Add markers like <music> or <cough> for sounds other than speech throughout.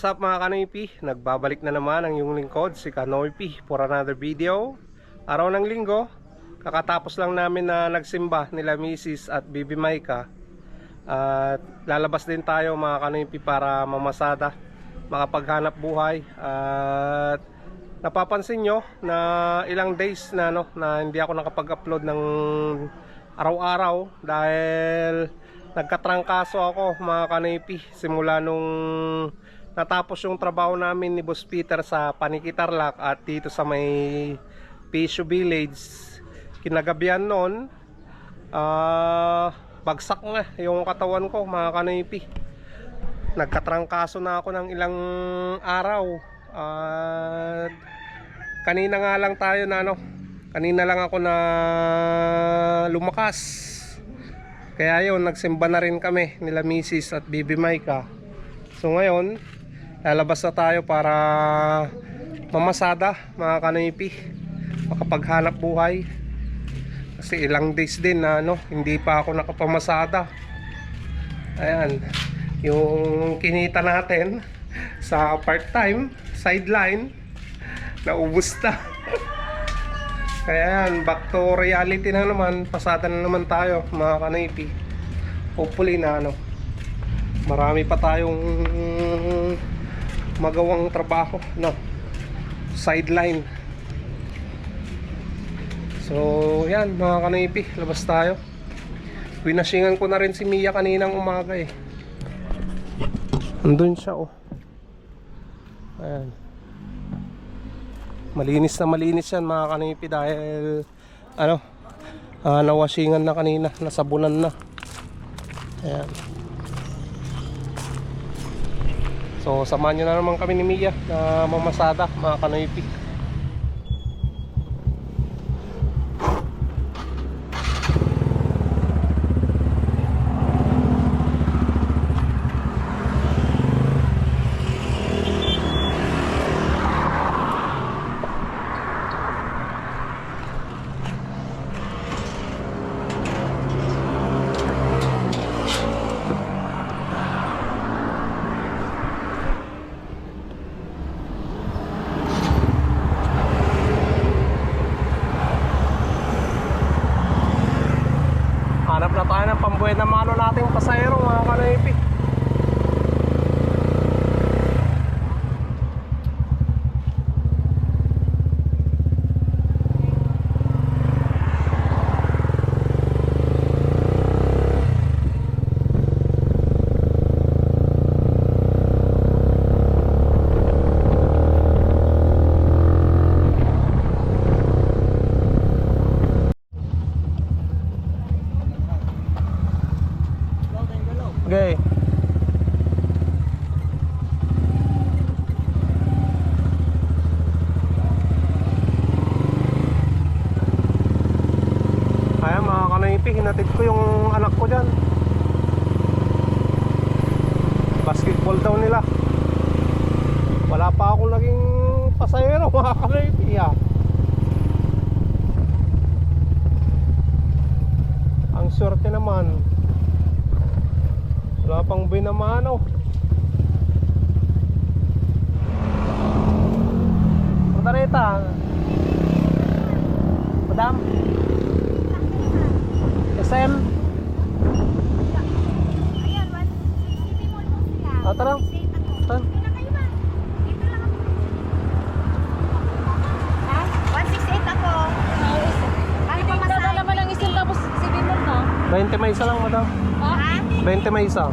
what's up mga kanoypi? Nagbabalik na naman ang yung lingkod, si Kanoypi for another video. Araw ng linggo, kakatapos lang namin na nagsimba nila Mrs. at Bibi Maika. At lalabas din tayo mga kanoypi para mamasada, makapaghanap buhay. At napapansin nyo na ilang days na, no, na hindi ako nakapag-upload ng araw-araw dahil nagkatrangkaso ako mga kanipi simula nung natapos yung trabaho namin ni Boss Peter sa Panikitarlak at dito sa may Pisho Village kinagabihan noon ah bagsak na yung katawan ko mga kanipi nagkatrangkaso na ako ng ilang araw at kanina nga lang tayo na ano kanina lang ako na lumakas kaya yun, nagsimba na rin kami nila Mrs. at Bibi Maika. So ngayon, lalabas na tayo para mamasada mga kanipi. Makapaghanap buhay. Kasi ilang days din na ano, hindi pa ako nakapamasada. Ayan, yung kinita natin sa part-time, sideline, naubos na. <laughs> Kaya yan, back to reality na naman. Pasada na naman tayo, mga kanipi. Hopefully na ano, marami pa tayong magawang trabaho, no? Sideline. So, yan, mga kanipi, labas tayo. Winasingan ko na rin si Mia kaninang umaga eh. Andun siya oh. Ayan. Malinis na malinis yan mga kanipi dahil ano, ah, nawasingan na kanina, nasabunan na. Ayan. So samahan nyo na naman kami ni Mia na mamasada mga kanipi. Hanap na tayo ng pambuhay na mano nating pasayro mga kanipi. Okay. Ayan mga kanipi, hinatid ko yung anak ko dyan. Basketball daw nila. Wala pa akong naging pasayero mga kanipi ah. Ang swerte naman. Wala pang binamano. Motoreta. Madam. SM. Ayan, 160 mo lang sila. Ah, tara. 168 ako. Tara. 20 may isa lang, madam. Ha? 20 may isa.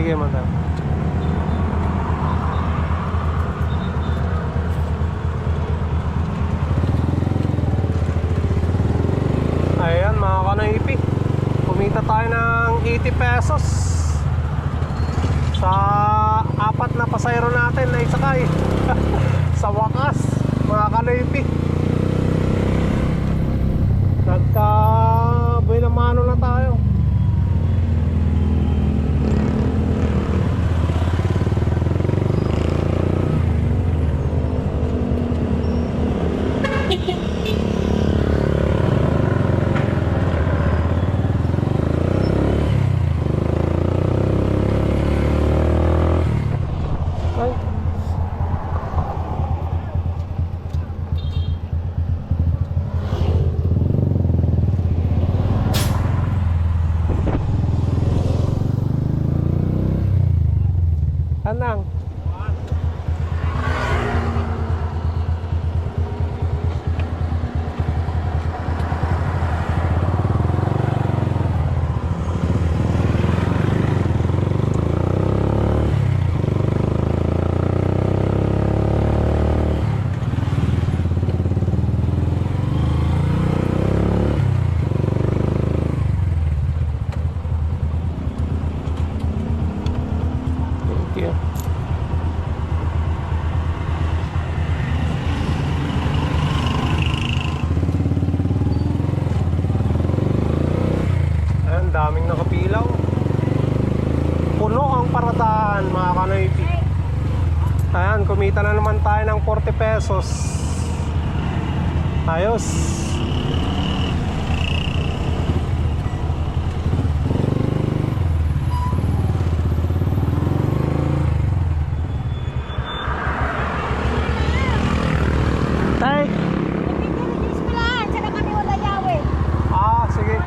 Sige, madam. Ayan, mga kanaipi. Kumita tayo ng 80 pesos sa apat na pasayro natin na isakay. sa wakas, mga kanaipi. Nagka buhay na mano na tayo. Ay. Anang? Thank you. Ayan, daming nakapilaw. Puno ang paradahan, mga kanoypi. Ayan, kumita na naman tayo ng 40 pesos. Ayos. Tay! Nag-release ko lang. Sana kami wala yawe. Ah, sige.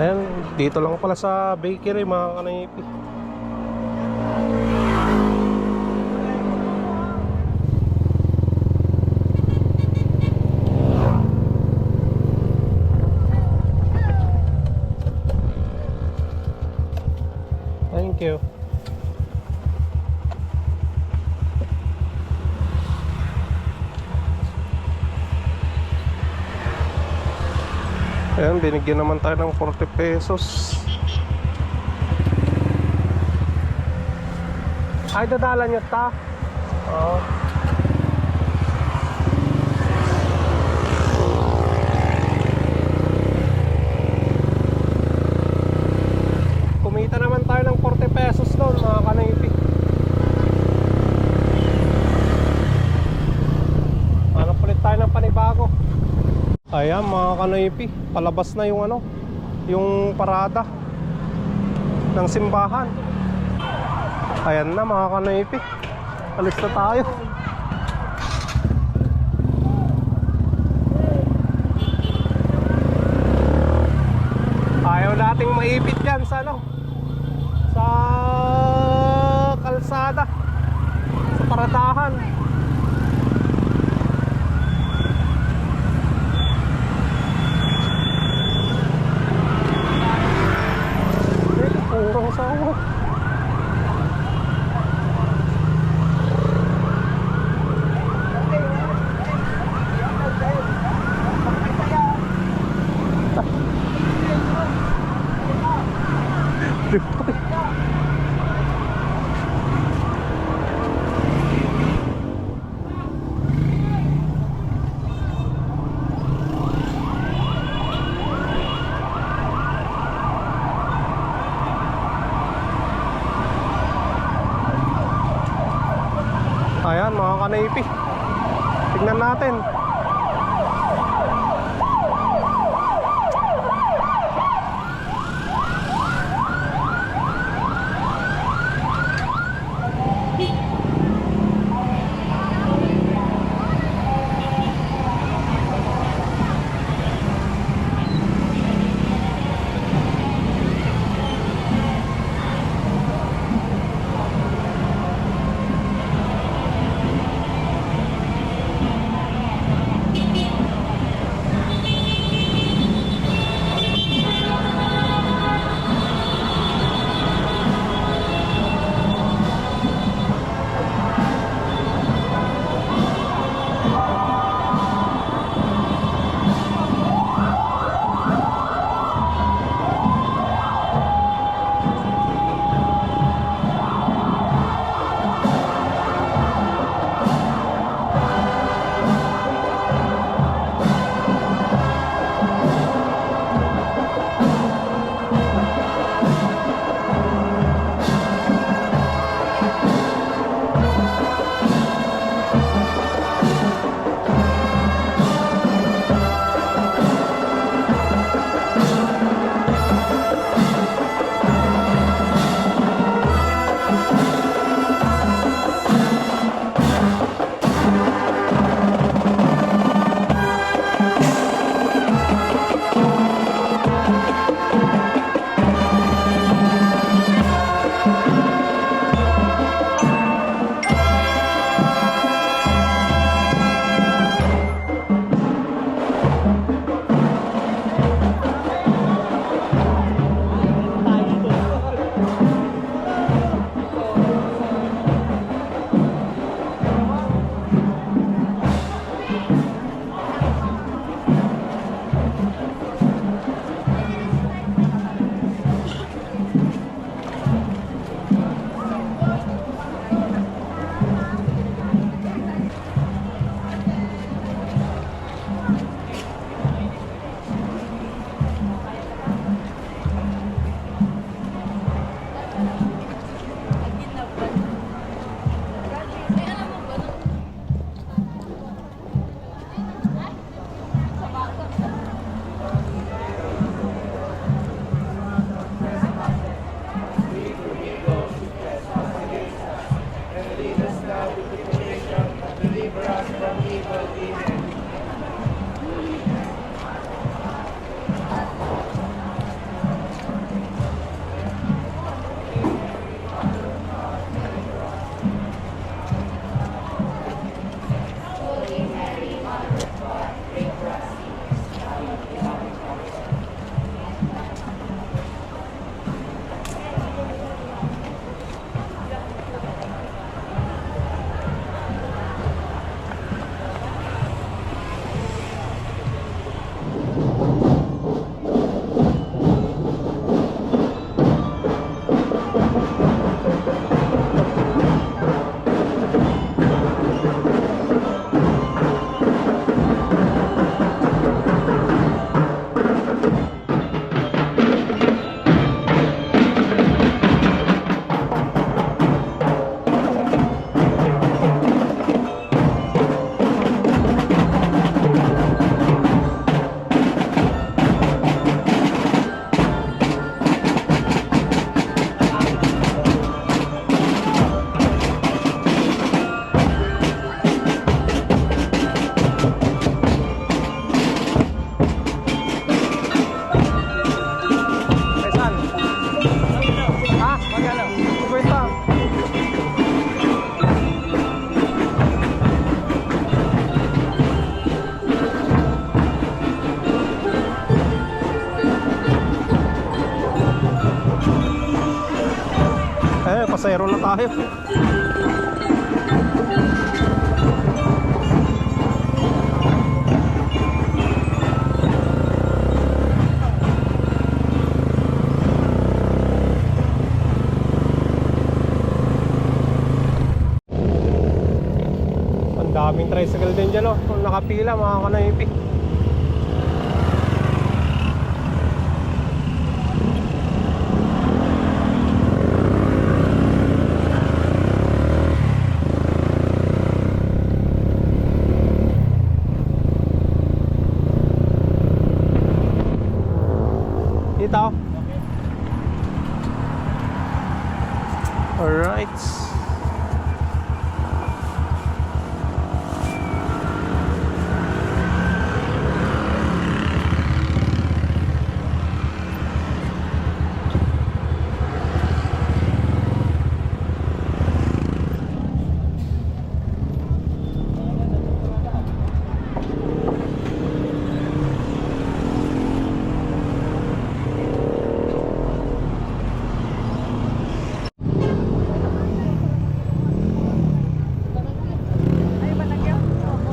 Ayan, dito lang pala sa bakery mga kanipi. Thank you. Ayan, binigyan naman tayo ng 40 pesos. Ay, dadala niyo ta? Kumita naman tayo ng 40 pesos doon, mga kanipi. Ano palit tayo ng panibago? Ayan mga kanoipi, palabas na yung ano, yung parada ng simbahan. Ayan na mga kanoipi, alis na tayo. Ayaw nating maipit yan sa ano, sa kalsada, sa paradahan. Maybe. Pasero na tayo. Ang daming tricycle din dyan, oh. Nakapila, mga.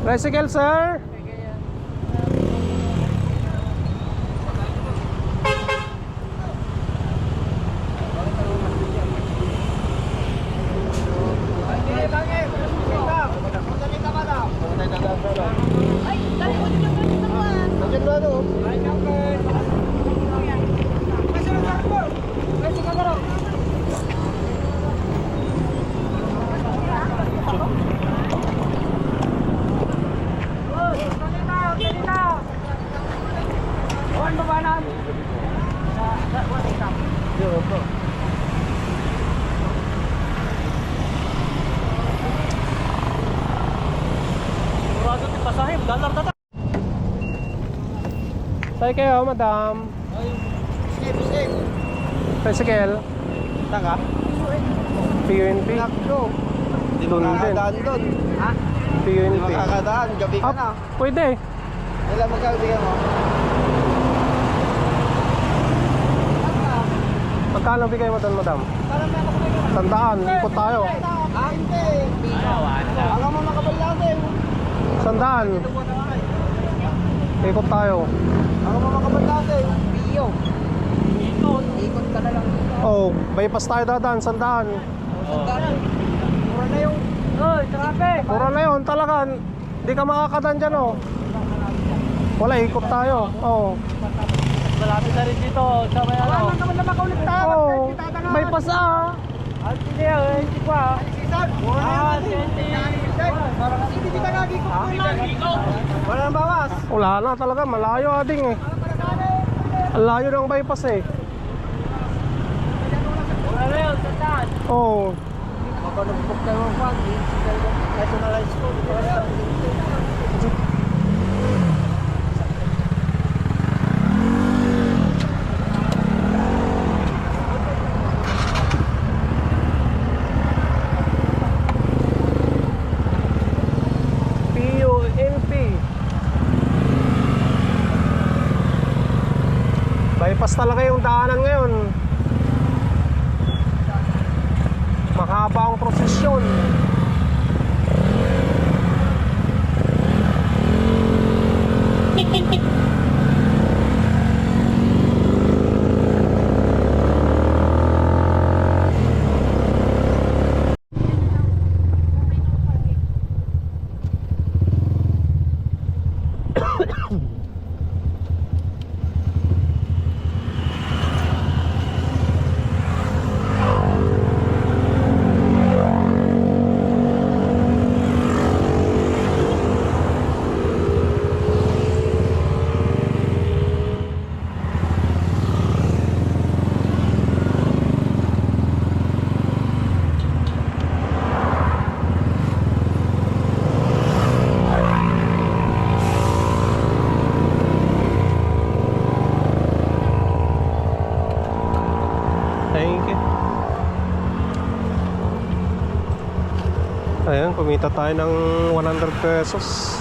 Tricycle sir Say kayo, madam. Tricycle. Taka? PUNP. Naklo. Di Doon din. makakadaan doon. Ha? PUNP. makakadaan. Gabi ka na. Pwede. Ilan magkakabigyan mo? Magkano bigay mo doon, madam? Sandaan, ikot tayo. Ah, hindi. Alam mo makabal natin. Sandaan. Ikot tayo. Alam mo makabal natin. Biyo. Ikot. Ikot ka na lang. Oh, bypass tayo dadaan, sandaan. Sandaan. Mura na yung... Oy, traffic! Mura na yun, talaga. Hindi ka makakadaan dyan, oh. Wala, ikot tayo. Oh. Malapit na rin dito. Sa may ano. Wala naman na makaulit tayo. Oh, bypass ah. Ah, hindi. eh, Hindi pa. Ah, ko. Wala nang bawas. Wala na talaga, malayo ading eh. Ang layo ng bypass eh. Oh, Baka nag-book tayo ng fan. Nationalize ko. PUNP. Bypass talaga yung daanan ngayon. Mahaba ang prosesyon. Ayan, kumita tayo ng 100 pesos.